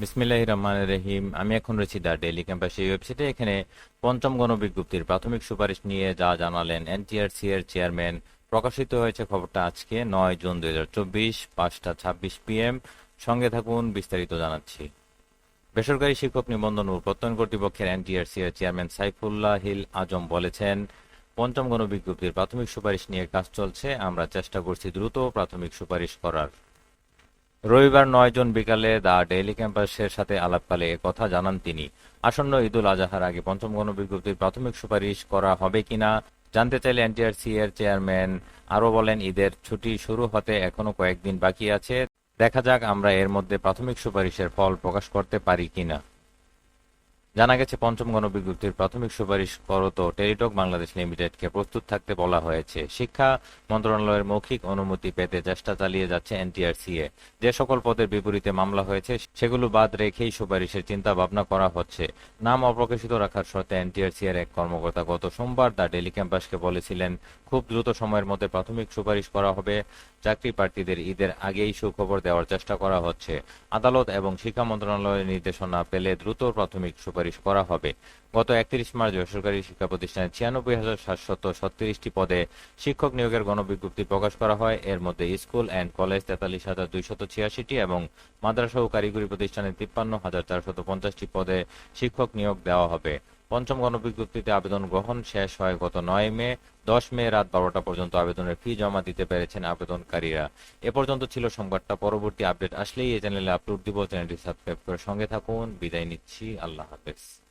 বিসমিল্লাহ রহমান রহিম। আমি এখন রয়েছি দ্য ডেইলি ক্যাম্পাস এই ওয়েবসাইটে। এখানে পঞ্চম গণবিজ্ঞপ্তির প্রাথমিক সুপারিশ নিয়ে যা জানালেন এনটিআরসি এর চেয়ারম্যান। প্রকাশিত হয়েছে খবরটা আজকে, নয় জুন দুই হাজার চব্বিশ, পাঁচটা ছাব্বিশ পিএম। সঙ্গে থাকুন, বিস্তারিত জানাচ্ছি। বেসরকারি শিক্ষক নিবন্ধন ও প্রত্যয়ন কর্তৃপক্ষের এনটিআরসি এর চেয়ারম্যান সাইফুল্লাহ হিল আজম বলেছেন, পঞ্চম গণবিজ্ঞপ্তির প্রাথমিক সুপারিশ নিয়ে কাজ চলছে। আমরা চেষ্টা করছি দ্রুত প্রাথমিক সুপারিশ করার। রবিবার নয় জন বিকালে দ্য ডেইলি ক্যাম্পাসের সাথে আলাপকালে কথা জানান তিনি। আসন্ন ঈদুল আজহার আগে পঞ্চম গণবিজ্ঞপ্তির প্রাথমিক সুপারিশ করা হবে কিনা জানতে চাইলে এনটিআরসি এর চেয়ারম্যান আরও বলেন, ঈদের ছুটি শুরু হতে এখনও কয়েকদিন বাকি আছে। দেখা যাক আমরা এর মধ্যে প্রাথমিক সুপারিশের ফল প্রকাশ করতে পারি কিনা। জানা গেছে, পঞ্চম গণবিজ্ঞপ্তির প্রাথমিক সুপারিশ করত টেলিটক বাংলাদেশ লিমিটেডকে প্রস্তুত থাকতে বলা হয়েছে। শিক্ষা মন্ত্রণালয়ের মৌখিক অনুমতি পেতে চেষ্টা চালিয়ে যাচ্ছে এনটিআরসিএ। যে সকল পদের বিপরীতে মামলা হয়েছে, সেগুলো বাদ রেখেই সুপারিশের চিন্তা ভাবনা করা হচ্ছে। নাম অপ্রকাশিত রাখার শর্তে এনটিআরসি এর এক কর্মকর্তা গত সোমবার দ্য ডেলি ক্যাম্পাসকে বলেছিলেন, খুব দ্রুত সময়ের মধ্যে প্রাথমিক সুপারিশ করা হবে। চাকরি প্রার্থীদের ঈদের আগেই সুখবর দেওয়ার চেষ্টা করা হচ্ছে। আদালত এবং শিক্ষা মন্ত্রণালয়ের নির্দেশনা পেলে দ্রুত প্রাথমিক সুপারিশ করা হবে। গত একত্রিশ মার্চ বেসরকারি শিক্ষা প্রতিষ্ঠানে ছিয়ানব্বই হাজার সাতশত ছত্রিশটি পদে শিক্ষক নিয়োগের গণবিজ্ঞপ্তি প্রকাশ করা হয়। এর মধ্যে স্কুল অ্যান্ড কলেজ তেতাল্লিশ হাজার দুইশত ছিয়াশিটি এবং মাদ্রাসা ও কারিগরি প্রতিষ্ঠানে তিপ্পান্ন হাজার চারশত পঞ্চাশটি পদে শিক্ষক নিয়োগ দেওয়া হবে। পঞ্চম গণবিজ্ঞপ্তিতে আবেদন গ্রহণ শেষ হয় গত নয় মে। দশ মে রাত বারোটা পর্যন্ত আবেদনের ফি জমা দিতে পেরেছেন আবেদনকারীরা। এ পর্যন্ত ছিল সংবাদটা। পরবর্তী আপডেট আসলেই এই চ্যানেলে আপলোড দিব। চ্যানেলটি সাবস্ক্রাইব করে সঙ্গে থাকুন। বিদায় নিচ্ছি। আল্লাহ হাফেজ।